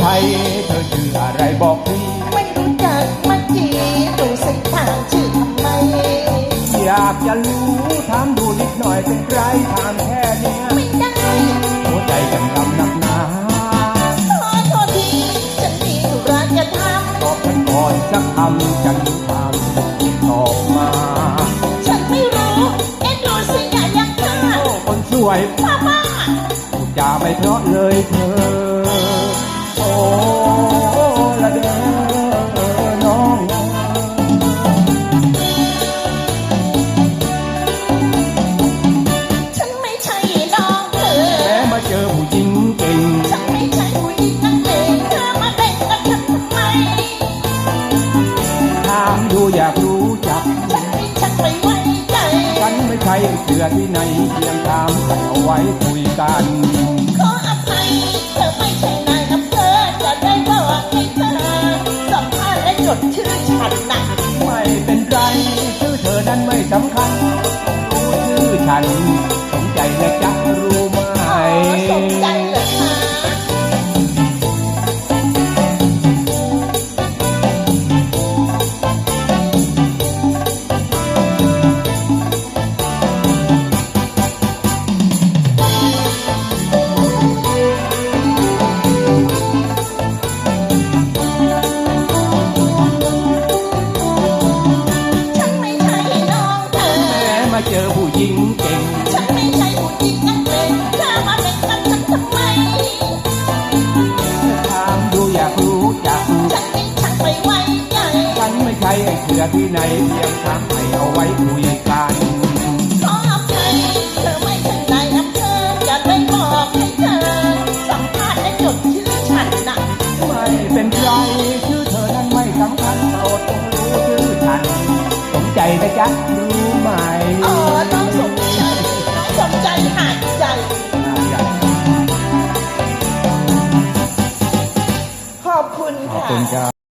ใครเธอชื่ออะไรบอกทีไม่รู้จักมื่อกี้ดูสิถามชื่อทำไม อยากจะรู้ถามดูนิดหน่อยเป็นไรถามแค่เนี้ยไม่ได้หัวใจจำกำหนักหนาขอโทษทีฉันมีธุระจะทำบอกฉันก่อนจะทำจันทคามตอบมา ฉันไม่รู้เอ็นดูสิอย่ายังพลาคนสวยป้าป้าพูดจาไม่เพราะเลยเธอ อยากรู้จัก ฉันไม่ฉันไม่ไว้ใจ ฉันไม่ใช่เสือที่ไหนเพียงถามใส่เอาไว้คุยกัน ขออภัยเธอไม่ใช่นายอำเภอจะได้บอกให้เธอสัมภาษณ์และจดชื่อฉันนะไม่เป็นไรชื่อเธอนั้นไม่สำคัญรู้ชื่อฉันสนใจและจะรู้ไหมอ๋อสนใจ หญิงเก่ง ฉันไม่ใช่ผู้หญิงนักเลงเธอมาเป็นกับฉันทำไม ถามดูอยากรู้จักฉันนี่ฉันไม่ไว้ใจฉันไม่ใช่ไอ้เสือที่ไหนเพียงถามให้เอาไว้คุยกัน ขออภัยเธอไม่ใช่นายอำเภอจะได้บอกให้เธอ สัมภาษณ์และจดชื่อฉันนะไม่เป็นไรชื่อเธอนั้นไม่สำคัญโปรดจงรู้ชื่อฉันสนใจนะจ๊ะรู้ไหมอ๋อ 人家